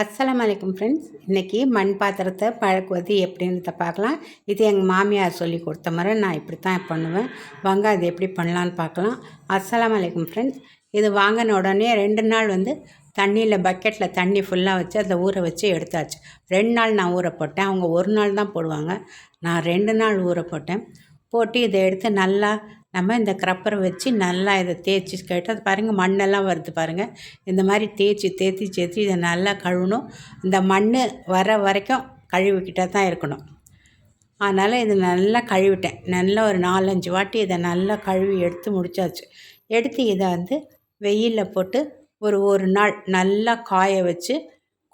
அஸ்லாம் வலைக்கம் ஃப்ரெண்ட்ஸ் இன்றைக்கி மண் பாத்திரத்தை பழக்குவது எப்படின்றத பார்க்கலாம். இது எங்கள் மாமியார் சொல்லி கொடுத்த மாதிரி நான் இப்படி தான் பண்ணுவேன். வாங்க அது எப்படி பண்ணலான்னு பார்க்கலாம். அஸ்லாம் வலைக்கம் ஃப்ரெண்ட்ஸ் இது வாங்கின உடனே ரெண்டு நாள் வந்து தண்ணியில் பக்கெட்டில் தண்ணி ஃபுல்லாக வச்சு அதை ஊற வச்சு எடுத்தாச்சு. ரெண்டு நாள் நான் ஊற போட்டேன். அவங்க ஒரு நாள் தான் போடுவாங்க. நான் ரெண்டு நாள் ஊற போட்டேன். போட்டு இதை எடுத்து நல்லா நம்ம இந்த க்ரப்பரை வச்சு நல்லா இதை தேய்ச்சி கேட்டு அது பாருங்கள் மண்ணெல்லாம் வருது பாருங்கள் இந்த மாதிரி தேய்ச்சி தேய்ச்சி சேர்த்து இதை நல்லா கழுவணும். இந்த மண் வர வரைக்கும் கழுவிக்கிட்டே தான் இருக்கணும். அதனால் இது நல்லா கழுவிட்டேன். நல்லா ஒரு நாலஞ்சு வாட்டி இதை நல்லா கழுவி எடுத்து முடித்தாச்சு எடுத்து இதை வந்து வெயிலில் போட்டு ஒரு ஒரு நாள் நல்லா காய வச்சு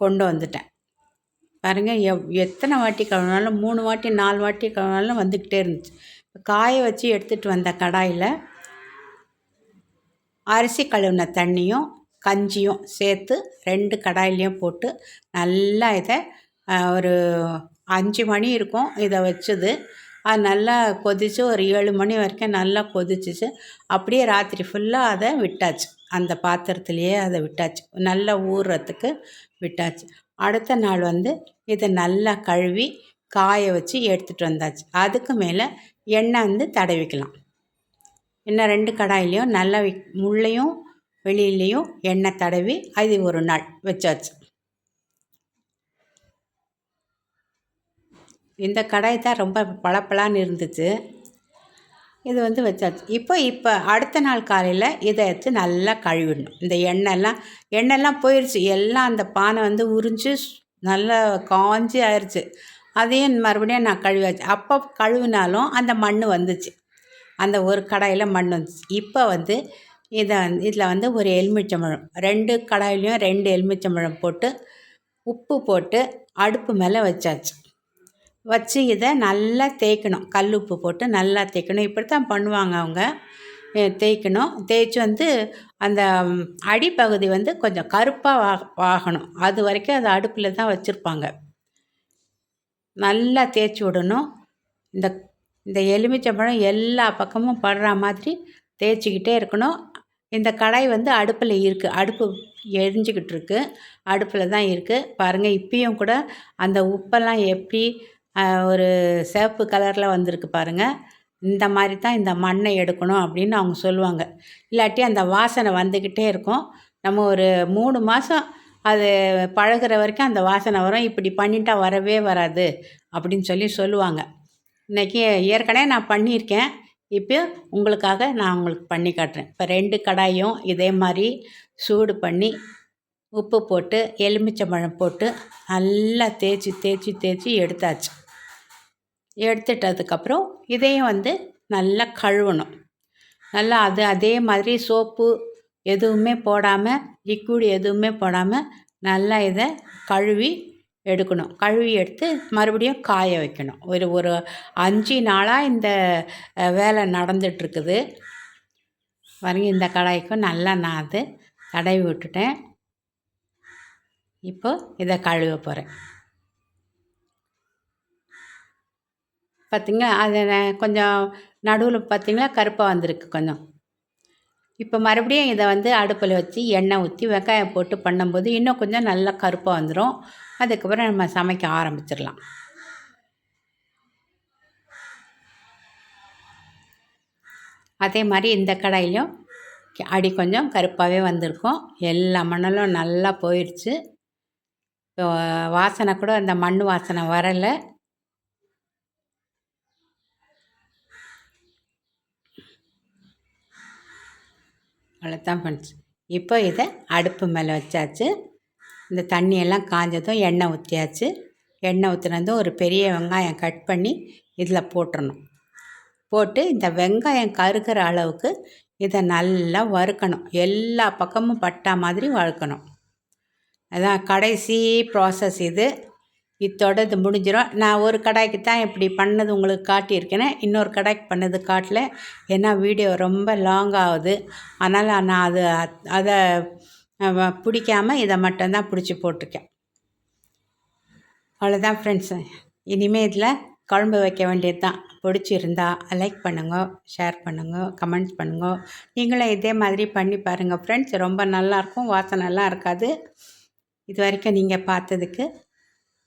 கொண்டு வந்துட்டேன். பாருங்கள் எவ் எத்தனை வாட்டி கழுவினாலும் மூணு வாட்டி நாலு வாட்டி கழுவினாலும் வந்துக்கிட்டே இருந்துச்சு. காய வச்சு எடுத்துகிட்டு வந்த கடாயில் அரிசி கழுவின தண்ணியும் கஞ்சியும் சேர்த்து ரெண்டு கடாயிலையும் போட்டு நல்லா இதை ஒரு அஞ்சு மணி இருக்கும் இதை வச்சது. அது நல்லா கொதித்து ஒரு ஏழு மணி வரைக்கும் நல்லா கொதிச்சிச்சு. அப்படியே ராத்திரி ஃபுல்லாக அதை விட்டாச்சு. அந்த பாத்திரத்துலேயே அதை விட்டாச்சு. நல்லா ஊறுறதுக்கு விட்டாச்சு. அடுத்த நாள் வந்து இதை நல்லா கழுவி காய வச்சு எடுத்துகிட்டு வந்தாச்சு. அதுக்கு மேலே எண்ணெய் வந்து தடவிக்கலாம். எண்ணெய் ரெண்டு கடாயிலையும் நல்லா முள்ளையும் வெளியிலையும் எண்ணெய் தடவி அது ஒரு நாள் வச்சாச்சு. இந்த கடாய் தான் ரொம்ப பளப்பளான்னு இருந்துச்சு. இது வந்து வச்சாச்சு. இப்போ இப்போ அடுத்த நாள் காலையில் இதை எடுத்து நல்லா கழுவிடணும். இந்த எண்ணெய்லாம் எண்ணெய்லாம் போயிடுச்சு எல்லாம் அந்த பானை வந்து உறிஞ்சு நல்லா காஞ்சி ஆயிடுச்சு அதையும் மறுபடியும் நான் கழுவாச்சு அப்போ கழுவினாலும் அந்த மண் வந்துச்சு. அந்த ஒரு கடாயில் மண் வந்துச்சு. இப்போ வந்து இதை வந்து இதில் வந்து ஒரு எலுமிச்சம்பழம் ரெண்டு கடாயிலையும் ரெண்டு எலுமிச்சம்பழம் போட்டு உப்பு போட்டு அடுப்பு மேலே வச்சாச்சு. வச்சு இதை நல்லா தேய்க்கணும். கல் உப்பு போட்டு நல்லா தேய்க்கணும். இப்படி தான் பண்ணுவாங்க அவங்க. தேய்க்கணும். தேய்ச்சி வந்து அந்த அடிப்பகுதி வந்து கொஞ்சம் கருப்பாக வா ஆகணும் அது வரைக்கும் அது அடுப்பில் தான் வச்சுருப்பாங்க. நல்லா தேய்ச்சி விடணும். இந்த இந்த எலுமிச்சம்பழம் எல்லா பக்கமும் படுற மாதிரி தேய்ச்சிக்கிட்டே இருக்கணும். இந்த கடாய் வந்து அடுப்பில் இருக்குது அடுப்பு எரிஞ்சிக்கிட்டு இருக்கு. அடுப்பில் தான் இருக்குது பாருங்கள் இப்பயும் கூட அந்த உப்பெல்லாம் எப்படி ஒரு சிவப்பு கலரில் வந்திருக்கு பாருங்கள் இந்த மாதிரி தான் இந்த மண்ணை எடுக்கணும் அப்படின்னு அவங்க சொல்லுவாங்க. இல்லாட்டி அந்த வாசனை வந்துக்கிட்டே இருக்கும். நம்ம ஒரு மூணு மாதம் அது பழகுற வரைக்கும் அந்த வாசனை வரும். இப்படி பண்ணிட்டா வரவே வராது அப்படின்னு சொல்லி சொல்லுவாங்க. இன்றைக்கி ஏற்கனவே நான் பண்ணியிருக்கேன். இப்போ உங்களுக்காக நான் உங்களுக்கு பண்ணி காட்டுறேன். இப்போ ரெண்டு கடாயும் இதே மாதிரி சூடு பண்ணி உப்பு போட்டு எலுமிச்சம்பழம் போட்டு நல்லா தேய்ச்சி தேய்ச்சி தேய்ச்சி எடுத்தாச்சு. எடுத்துட்டதுக்கப்புறம் இதையும் வந்து நல்லா கழுவணும். நல்லா அது அதே மாதிரி சோப்பு எதுவுமே போடாமல் லிக்விட் எதுவுமே போடாமல் நல்லா இதை கழுவி எடுக்கணும். கழுவி எடுத்து மறுபடியும் காய வைக்கணும். ஒரு ஒரு அஞ்சு நாளாக இந்த வேலை நடந்துகிட்ருக்குது பாருங்க இந்த கடாய்க்கும் நல்லா நான் அது தடவி விட்டுட்டேன். இப்போ இதை கழுவ போகிறேன் பார்த்திங்களா அது கொஞ்சம் நடுவில் பார்த்திங்களா கருப்பாக வந்திருக்கு கொஞ்சம். இப்போ மறுபடியும் இதை வந்து அடுப்பில் வச்சு எண்ணெய் ஊற்றி வெங்காயம் போட்டு பண்ணும்போது இன்னும் கொஞ்சம் நல்லா கருப்பாக வந்துடும். அதுக்கப்புறம் நம்ம சமைக்க ஆரம்பிச்சிடலாம். அதே மாதிரி இந்த கடாயிலையும் அடி கொஞ்சம் கருப்பாகவே வந்திருக்கும். எல்லா மணலும் நல்லா போயிடுச்சு. வாசனை கூட அந்த மண் வாசனை வரலை. அவ்வளோதான் ஃப்ரெண்ட்ஸ் இப்போ இதை அடுப்பு மேலே வச்சாச்சு. இந்த தண்ணியெல்லாம் காஞ்சதும் எண்ணெய் ஊற்றியாச்சு எண்ணெய் ஊற்றினதும் ஒரு பெரிய வெங்காயம் கட் பண்ணி இதில் போட்டுடணும் போட்டு இந்த வெங்காயம் கருகிற அளவுக்கு இதை நல்லா வறுக்கணும். எல்லா பக்கமும் பட்டா மாதிரி வறுக்கணும். அதான் கடைசி ப்ராசஸ் இது. இத்தோட இது முடிஞ்சிடும் நான் ஒரு கடாய்க்கு தான் இப்படி பண்ணது உங்களுக்கு காட்டியிருக்கேனே இன்னொரு கடாய்க்கு பண்ணது காட்டல. ஏன்னா வீடியோ ரொம்ப லாங் ஆகுது. அதனால் நான் அது அதை பிடிக்காமல் இதை மட்டும்தான் பிடிச்சி போட்டிருக்கேன். அவ்வளோதான் ஃப்ரெண்ட்ஸு இனிமேல் இதில் குழம்பு வைக்க வேண்டியது தான். பிடிச்சிருந்தா லைக் பண்ணுங்க ஷேர் பண்ணுங்க கமெண்ட்ஸ் பண்ணுங்க. நீங்களும் இதே மாதிரி பண்ணி பாருங்கள் ஃப்ரெண்ட்ஸ் ரொம்ப நல்லாயிருக்கும் வாசனைலாம் இருக்காது. இது வரைக்கும் நீங்கள் பார்த்ததுக்கு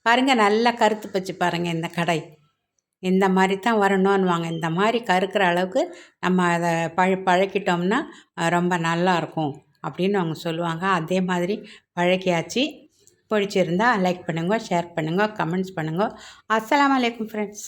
பாருங்கள் நல்லா கருத்து பச்சு பாருங்கள் இந்த கடை. இந்த மாதிரி தான் வரணும்னுவாங்க. இந்த மாதிரி கருக்கிற அளவுக்கு நம்ம அதை பழ பழக்கிட்டோம்னா ரொம்ப நல்லா இருக்கும் அப்படின்னு அவங்க சொல்லுவாங்க. அதே மாதிரி பழக்கியாச்சு பிடிச்சிருந்தா லைக் பண்ணுங்க ஷேர் பண்ணுங்க கமெண்ட்ஸ் பண்ணுங்க. அஸ்லாம் வலைக்கம் ஃப்ரெண்ட்ஸ்